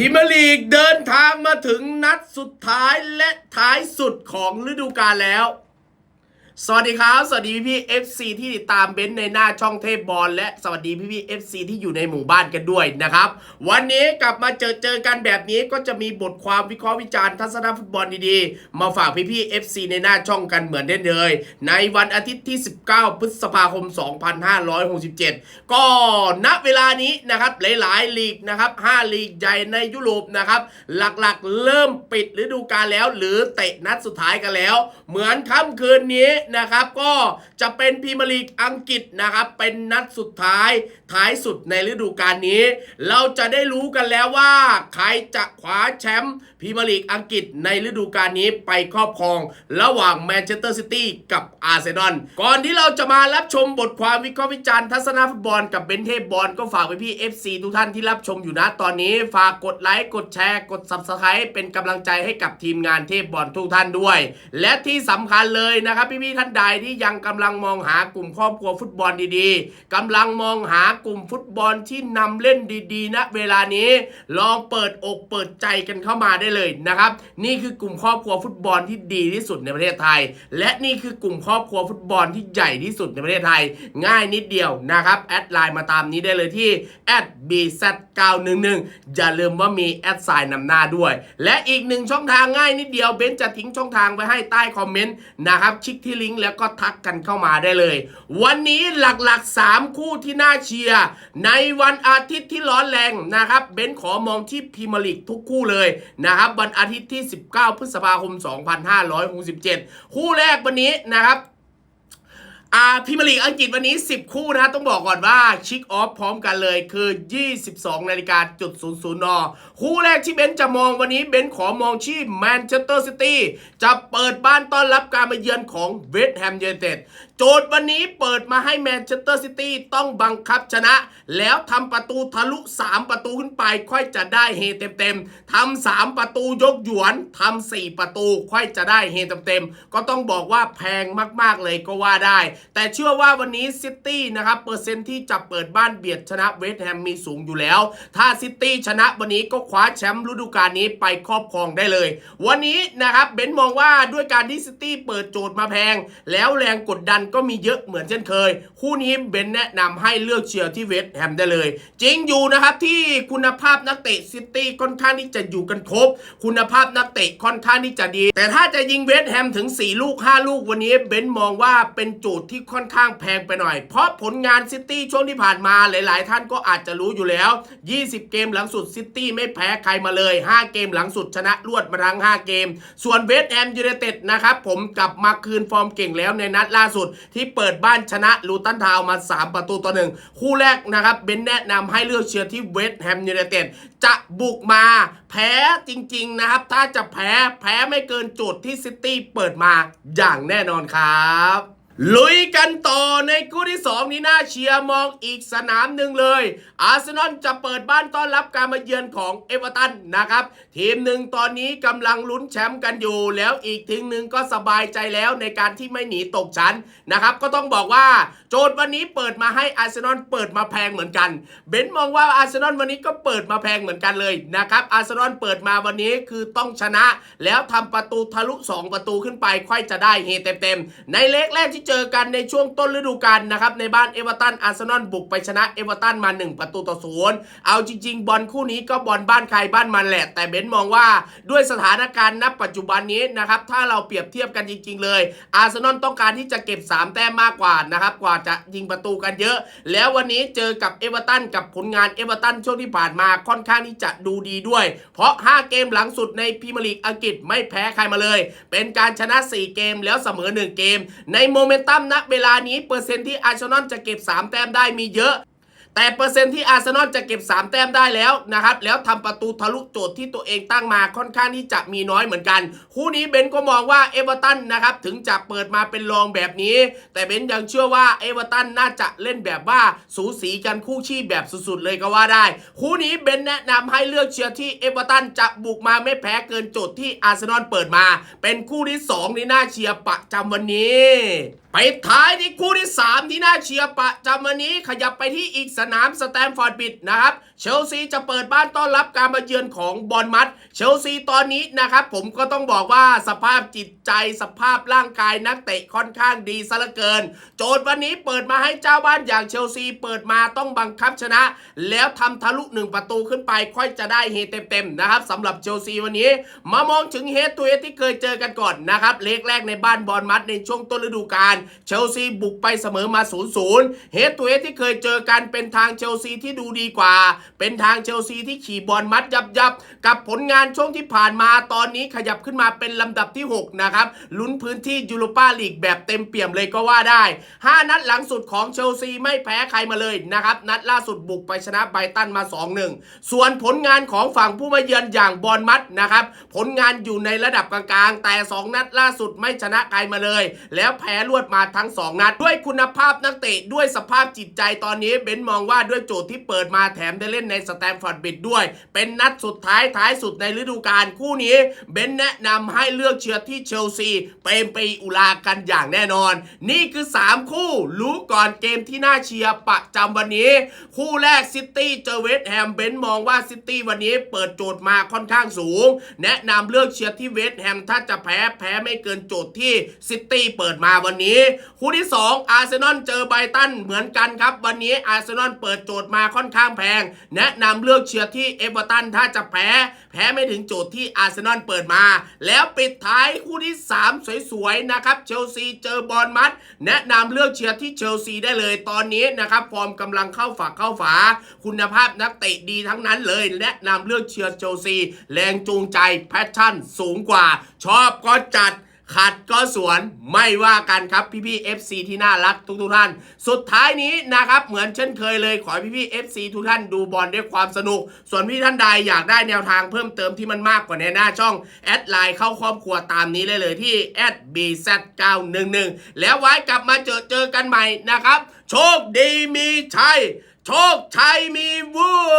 พีเมลีกเดินทางมาถึงนัดสุดท้ายและท้ายสุดของฤดูกาลแล้ว สวัสดีครับ สวัสดีพี่พี่ๆ FC ที่ติดตามเบนซ์ในหน้าช่องเทพบอลและสวัสดีพี่พี่ๆ FC ที่อยู่ในหมู่บ้านกันด้วยนะครับ วันนี้กลับมาเจอเจอกันแบบนี้ก็จะมีบทความวิเคราะห์วิจารณ์ทัศนฟุตบอลดีๆ มาฝากพี่พี่ๆ FC ในหน้าช่องกันเหมือนเดิมเลย ในวันอาทิตย์ที่ 19 พฤษภาคม 2567 ก็ณเวลานี้นะครับหลายๆลีกนะครับ5ลีกใหญ่ในยุโรปนะครับหลักๆ เริ่มปิดฤดูกาลแล้ว หรือเตะนัดสุดท้ายกันแล้ว เหมือนค่ำคืนนี้นะครับ ก็จะเป็นพรีเมียร์ลีกอังกฤษนะครับ เป็นนัดสุดท้ายท้ายสุดในฤดูกาลนี้ เราจะได้รู้กันแล้วว่า ใครจะคว้าแชมป์พรีเมียร์ลีกอังกฤษในฤดูกาลนี้ไปครอบครอง ระหว่างแมนเชสเตอร์ซิตี้กับอาร์เซนอลก่อนที่เราจะมารับชมบทความวิเคราะห์วิจารณ์ทัศนฟุตบอลกับเบนเทพบอลก็ฝากไปพี่ FC ทุกท่านที่รับชมอยู่นะตอนนี้ ฝากกดไลค์กดแชร์กด Subscribe เป็นกำลังใจให้กับทีมงานเทพบอลทุกท่านด้วย และที่สำคัญเลยนะครับพี่ๆท่านใดที่ยังกำลังมองหากลุ่มครอบครัวฟุตบอลดีๆกำลังมองหากลุ่มฟุตบอลที่นำเล่นดีๆณเวลานี้ลองเปิดอกเปิดใจกันเข้ามาได้เลยนะครับ นี่คือกลุ่มครอบครัวฟุตบอลที่ดีที่สุดในประเทศไทย และนี่คือกลุ่มครอบครัวฟุตบอลที่ใหญ่ที่สุดในประเทศไทย ง่ายนิดเดียวนะครับแอดไลน์มาตามนี้ได้เลยที่ @bz911 อย่าลืมว่ามีแอดไซน์นำหน้าด้วย และอีกหนึ่งช่องทางง่ายนิดเดียวเบนซ์จะทิ้งช่องทางไว้ให้ใต้คอมเมนต์นะครับคลิกที่ลิงก์แล้วก็ทักกันเข้ามาได้เลย วันนี้หลักๆ 3 คู่ที่น่าเชียร์ในวันอาทิตย์ที่ร้อนแรงนะครับเบนขอมองที่พรีเมียร์ลีกทุกคู่เลยนะครับวันอาทิตย์ที่ 19 พฤษภาคม 2567 คู่แรกวันนี้นะครับ อ่าพิมลีอังกฤษวันนี้ 10 คู่นะต้องบอกก่อนว่าชิกออฟพร้อมกันเลยคือ 22นาฬิกาจุด00นคู่แรกที่เบนซ์จะมองวันนี้เบนซ์ขอมองที่แมนเชสเตอร์ซิตี้จะเปิดบ้านต้อนรับการมาเยือนของเวสต์แฮมยูไนเต็ด โจทย์วันนี้เปิดมาให้แมนเชสเตอร์ซิตี้ต้องบังคับชนะ แล้วทำประตูทะลุ 3 ประตูขึ้นไป ค่อยจะได้เฮเต็มๆทำ3ประตูยกหยวนทำ4ประตู ค่อยจะได้เฮเต็มๆก็ต้องบอกว่าแพงมากๆเลยก็ว่าได้ แต่เชื่อว่าวันนี้ซิตี้นะครับเปอร์เซ็นต์ที่จะเปิดบ้านเบียดชนะเวสต์แฮมมีสูงอยู่แล้ว ถ้าซิตี้ชนะวันนี้ก็คว้าแชมป์ฤดูกาลนี้ไปครอบครองได้เลย วันนี้นะครับเบนมองว่าด้วยการที่ซิตี้เปิดโจทย์มาแพง แล้วแรงกดดันก็มีเยอะเหมือนเช่นเคย คู่นี้เบนแนะนำให้เลือกเชียร์ที่เวสต์แฮมได้เลย จริงอยู่นะครับที่คุณภาพนักเตะซิตี้ค่อนข้างที่จะอยู่กันครบ คุณภาพนักเตะค่อนข้างที่จะดี แต่ถ้าจะยิงเวสต์แฮมถึง 4 ลูก 5 ลูกวันนี้เบนมองว่าเป็นโจทย์ที่ค่อนข้างแพงไปหน่อย เพราะผลงานซิตี้ช่วงที่ผ่านมาหลาย ๆ ท่านก็อาจจะรู้อยู่แล้ว 20 เกมหลังสุดซิตี้ไม่แพ้ใครมาเลย 5 เกมหลังสุดชนะรวดมาทั้ง5 เกม ส่วนเวสต์แฮมยูไนเต็ดนะครับผมกลับมาคืนฟอร์มเก่งแล้วในนัดล่าสุดที่เปิดบ้านชนะลูตันทาวมา 3 ประตูต่อหนึ่งคู่แรกนะครับเบนแนะนำให้เลือกเชียร์ที่เวสต์แฮมยูไนเต็ดจะบุกมาแพ้จริง ๆ นะครับ ถ้าจะแพ้แพ้ไม่เกินจุดที่ซิตี้เปิดมาอย่างแน่นอนครับ ลุยกันต่อน ที่ 2 นี้น่าเชียร์มองอีกสนามหนึ่งเลย อาร์เซนอลจะเปิดบ้านต้อนรับการมาเยือนของเอเวอร์ตันนะครับ ทีมหนึ่งตอนนี้กำลังลุ้นแชมป์กันอยู่ แล้วอีกทีมหนึ่งก็สบายใจแล้วในการที่ไม่หนีตกชั้นนะครับ ก็ต้องบอกว่าโจทย์วันนี้เปิดมาให้อาร์เซนอลเปิดมาแพงเหมือนกัน เบนซ์มองว่าอาร์เซนอลวันนี้ก็เปิดมาแพงเหมือนกันเลยนะครับ อาร์เซนอลเปิดมาวันนี้คือต้องชนะ แล้วทำประตูทะลุ 2 ประตูขึ้นไปค่อยจะได้เฮเต็มๆในเล็กแรกที่เจอกันในช่วงต้นฤดูกาลนะครับในบ้านเอเวอร์ตันอาร์เซนอลบุกไปชนะเอเวอร์ตันมา 1 ประตูต่อศูนย์เอาจริง ๆ บอลคู่นี้ก็บอลบ้านใครบ้านมันแหละ แต่เบนซ์มองว่าด้วยสถานการณ์ณปัจจุบันนี้นะครับถ้าเราเปรียบเทียบกันจริง ๆ เลย อาร์เซนอลต้องการที่จะเก็บ 3 แต้มมากกว่านะครับกว่าจะยิงประตูกันเยอะ แล้ววันนี้เจอกับเอเวอร์ตันกับผลงานเอเวอร์ตันช่วงที่ผ่านมาค่อนข้างที่จะดูดีด้วย เพราะ 5 เกมหลังสุดในพรีเมียร์ลีกอังกฤษไม่แพ้ใครมาเลย เป็นการชนะ 4 เกมแล้วเสมอ 1 เกม ในโมเมนตัมณเวลานี้เปอร์เซ็นต์ที่อาร์เซนอลจะเก็บ 3 แต้มได้มีเยอะ แต่เปอร์เซ็นต์ที่อาร์เซนอลจะเก็บ 3 แต้มได้แล้วนะครับ แล้วทำประตูทะลุโจทย์ที่ตัวเองตั้งมาค่อนข้างที่จะมีน้อยเหมือนกัน คู่นี้เบนก็มองว่าเอเวอร์ตันนะครับ ถึงจะเปิดมาเป็นรองแบบนี้ แต่เบนยังเชื่อว่าเอเวอร์ตันน่าจะเล่นแบบว่าสูสีกันคู่ชี้แบบสุดๆเลยก็ว่าได้ คู่นี้เบนแนะนำให้เลือกเชียร์ที่เอเวอร์ตันจะบุกมาไม่แพ้เกินโจทย์ที่อาร์เซนอลเปิดมา เป็นคู่ที่สองนี่น่าเชียร์ประจำวันนี้ไปท้ายที่คู่ที่ 3 ที่น่าเชียร์ประจำวันนี้ขยับไปที่อีกสนามสแตมฟอร์ดบิดนะครับ เชลซีจะเปิดบ้านต้อนรับการมาเยือนของบอลมัดเชลซีตอนนี้นะครับ ผมก็ต้องบอกว่าสภาพจิตใจสภาพร่างกายนักเตะค่อนข้างดีซะเหลือเกิน โจทย์วันนี้เปิดมาให้เจ้าบ้านอย่างเชลซีเปิดมาต้องบังคับชนะ แล้วทำทะลุหนึ่งประตูขึ้นไปค่อยจะได้เฮเต็มๆนะครับสำหรับเชลซีวันนี้ มามองถึงเฮตัวเฮดที่เคยเจอกันก่อนนะครับเลกแรกในบ้านบอลมัดในช่วงต้นฤดูกาลเชลซีบุกไปเสมอมา0-0เฮดตัวเฮดที่เคยเจอกันเป็นทางเชลซีที่ดูดีกว่า เป็นทางเชลซีที่ขี่บอลมัดยับยับกับผลงานช่วงที่ผ่านมาตอนนี้ขยับขึ้นมาเป็นลำดับที่ 6 นะครับ ลุ้นพื้นที่ยูโรปาลีกแบบเต็มเปี่ยมเลยก็ว่าได้ 5 นัดหลังสุดของเชลซีไม่แพ้ใครมาเลยนะครับ นัดล่าสุดบุกไปชนะไบรตันมา 2-1 ส่วนผลงานของฝั่งผู้มาเยือนอย่างบอลมัดนะครับ ผลงานอยู่ในระดับกลางๆ แต่ 2 นัดล่าสุดไม่ชนะใครมาเลย แล้วแพ้รวดมาทั้ง 2 นัด ด้วยคุณภาพนักเตะด้วยสภาพจิตใจตอนนี้เบนมองว่าด้วยโจทย์ที่เปิดมาแถมได้เล่นในสแตมฟอร์ดบิดด้วย เป็นนัดสุดท้ายท้ายสุดในฤดูกาลคู่นี้เบนแนะนำให้เลือกเชียร์ที่เชลซีเปรมปรีอุลากันอย่างแน่นอน นี่คือ 3 คู่รู้ก่อนเกมที่น่าเชียร์ประจำวันนี้ คู่แรกซิตี้เจอเวสต์แฮมเบนมองว่าซิตี้วันนี้เปิดโจทย์มาค่อนข้างสูง แนะนำเลือกเชียร์ที่เวสต์แฮมถ้าจะแพ้แพ้ไม่เกินโจทย์ที่ซิตี้เปิดมาวันนี้คู่ที่ 2 อาร์เซนอลเจอไบรตันเหมือนกันครับ วันนี้อาร์เซนอลเปิดโจทย์มาค่อนข้างแพง แนะนำเลือกเชียร์ที่เอเวอร์ตันถ้าจะแพ้ แพ้ไม่ถึงโจทย์ที่อาร์เซนอลเปิดมา แล้วปิดท้ายคู่ที่ 3 สวยๆนะครับเชลซีเจอบอลมัดแนะนำเลือกเชียร์ที่เชลซีได้เลยตอนนี้นะครับฟอร์มกำลังเข้าฝักเข้าฝา คุณภาพนักเตะดีทั้งนั้นเลย แนะนำเลือกเชียร์เชลซีแรงจูงใจแพชชั่นสูงกว่า ชอบก็จัด ขัดก็สวนไม่ว่ากันครับพี่พี่ๆ FC ที่น่ารักทุกทุกๆท่าน สุดท้ายนี้นะครับเหมือนเช่นเคยเลยขอให้พี่พี่ๆ FC ทุกท่านดูบอลด้วยความสนุก ส่วนพี่ท่านใดอยากได้แนวทางเพิ่มเติมที่มันมากกว่าในหน้าช่อง แอดไลน์เข้าครอบครัวตามนี้เลยเลยที่ @bz911 แล้วไว้กลับมาเจอเจอกันใหม่นะครับ โชคดีมีชัย โชคชัยมีวัว